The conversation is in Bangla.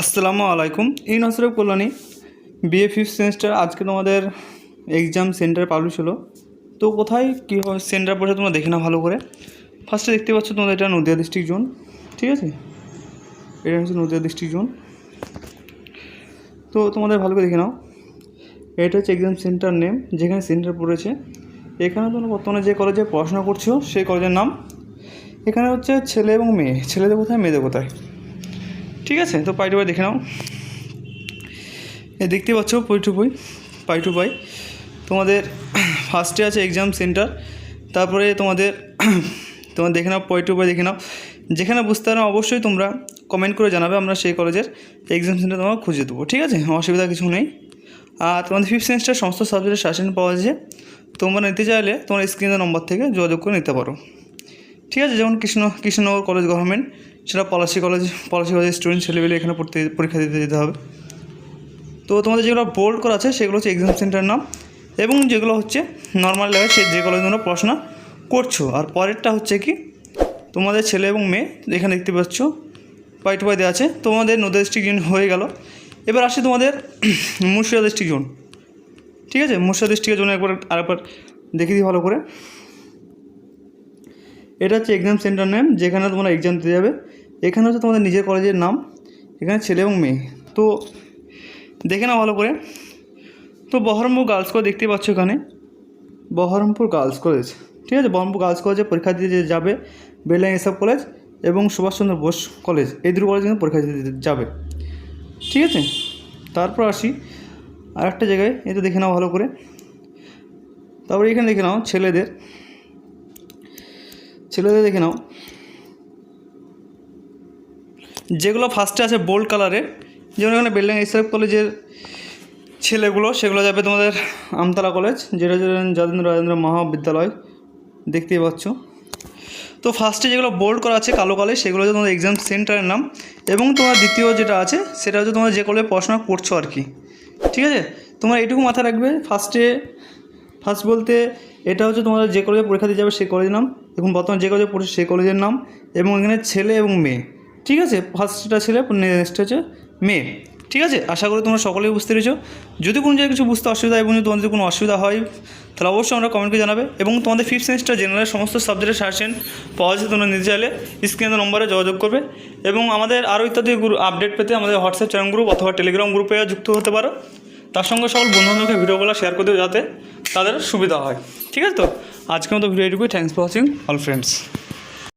আসসালামু আলাইকুম। এই নসরত কল্যাণী বিএ ফিফথ সেমিস্টার আজকে তোমাদের এক্সাম সেন্টার পাবলিশ হলো। তো কোথায় কী সেন্টার পড়েছে তোমরা দেখে নাও ভালো করে। ফার্স্টে দেখতে পাচ্ছ তোমাদের এটা নদিয়া ডিস্ট্রিক্ট জোন ঠিক আছে? এটা হচ্ছে নদিয়া ডিস্ট্রিক্ট জোন তো তোমাদের ভালো করে দেখে নাও। এটা হচ্ছে এক্সাম সেন্টার নেম যেখানে সেন্টার পড়েছে। এখানে তোমরা বর্তমানে যে কলেজে পড়াশোনা করছ, সেই কলেজের নাম। এখানে হচ্ছে ছেলে এবং মেয়ে। ছেলেদের কোথায়, মেয়েদের কোথায়? ঠিক আছে, তো পাই টু পাই দেখে নাও। এ, দেখতে পাচ্ছ পই টু পই, পাই টু পাই। তোমাদের ফার্স্টে আছে এক্সাম সেন্টার তারপরে তোমাদের তোমার দেখে নাও, পই টু পাই দেখে নাও। যেখানে বুঝতে পারো অবশ্যই তোমরা কমেন্ট করে জানাবে, আমরা সেই কলেজের এক্সাম সেন্টার তোমার খুঁজে দেবো, ঠিক আছে? অসুবিধা কিছু নেই। আর তোমাদের ফিফথ সেমিস্টার সমস্ত সাবজেক্টের শাসন পাওয়া যায়। তোমরা নিতে চাইলে তোমার স্ক্রিনের নম্বর থেকে যোগাযোগ করে নিতে পারো। ঠিক আছে, যেমন কৃষ্ণ কৃষ্ণনগর কলেজ গভর্নমেন্ট সেটা পলাশি কলেজ পলাশি কলেজের স্টুডেন্ট ছেলেবেলে এখানে পড়তে, পরীক্ষা দিতে যেতে হবে। তো তোমাদের যেগুলো বোল্ড করা আছে, সেগুলো হচ্ছে এক্সাম সেন্টার নাম এবং যেগুলো হচ্ছে নর্মাল লেভেল সে যে কলেজে তোমরা পড়াশোনা করছ। আর পরেরটা হচ্ছে কি, তোমাদের ছেলে এবং মেয়ে, এখানে দেখতে পাচ্ছ পাই টু পাই দেওয়া আছে। তোমাদের নদী ডিস্ট্রিক্ট জোন হয়ে গেল। এবার আসি তোমাদের মুর্শিদা ডিস্ট্রিক্ট জোন ঠিক আছে মুর্শিদা ডিস্ট্রিক্টের জন্য একবার, আরেকবার দেখে দিই ভালো করে। এটা হচ্ছে এক্সাম সেন্টার নেম যেখানে তোমরা এক্সাম দিতে যাবে। এখানে হচ্ছে তোমাদের নিজের কলেজের নাম, এখানে ছেলে এবং মেয়ে। তো দেখে নাও ভালো করে। তো বহরমপুর গার্লস কলেজ দেখতে পাচ্ছ এখানে। বহরমপুর গার্লস কলেজ ঠিক আছে? বহরমপুর গার্লস কলেজে পরীক্ষা দিতে যাবে বেলাং এসব কলেজ এবং সুভাষচন্দ্র বোস কলেজ এই দুটো কলেজে কিন্তু পরীক্ষা দিতে যাবে। ঠিক আছে? তারপর আসি আর একটা জায়গায় এটা দেখে নাও ভালো করে। তারপরে এখানে দেখে নাও ছেলেদের। ছেলেদের দেখে নাও। যেগুলো ফার্স্টে আছে বোল্ড কালারের যেমন এখানে বিল্ডিং ইসরাফ কলেজের ছেলেগুলো, সেগুলো যাবে তোমাদের আমতলা কলেজ যেটা যাদেন্দ্র রাজেন্দ্র মহাবিদ্যালয়, দেখতেই পাচ্ছ। তো ফার্স্টে যেগুলো বোল্ড করা আছে কালো কালে, সেগুলো হচ্ছে তোমাদের এক্সাম সেন্টারের নাম, এবং তোমার দ্বিতীয় যেটা আছে, সেটা হচ্ছে তোমরা যে কলেজে পড়াশোনা করছ আর কি। ঠিক আছে? তোমার এইটুকু মাথায় রাখবে ফার্স্টে ফার্স্ট বলতে এটা হচ্ছে তোমাদের যে কলেজে পরীক্ষা দিয়ে যাবে সেই কলেজের নাম, এবং বর্তমানে যে কলেজে পড়ছে সেই কলেজের নাম, এবং এখানে ছেলে এবং মেয়ে, ঠিক আছে? ফার্স্টটা ছেলে নেক্সট হচ্ছে মেয়ে, ঠিক আছে? আশা করি তোমরা সকলেই বুঝতে পেরেছ। যদি কোনো জায়গায় কিছু বুঝতে অসুবিধা এবং যদি তোমাদের কোনো অসুবিধা হয়, তাহলে অবশ্যই আমরা কমেন্টকে জানাবে, এবং তোমাদের ফিফথ সেমিস্টার জেনারেল সমস্ত সাবজেক্টের সাজেশন পাওয়া যায় তোমরা নিতে চাইলে। স্ক্রিনের নম্বরে যোগাযোগ করবে, এবং আমাদের আরও ইত্যাদি আপডেট পেতে আমাদের হোয়াটসঅ্যাপ চ্যানেল গ্রুপ অথবা টেলিগ্রাম গ্রুপে যুক্ত হতে পারো। তার সঙ্গে সকল বন্ধুবান্ধবকে ভিডিওগুলো শেয়ার করে দেবে যাতে তাদের সুবিধা হয়। ঠিক আছে তো? আজকের মতো ভিডিও এটুকুই। Thanks for watching all friends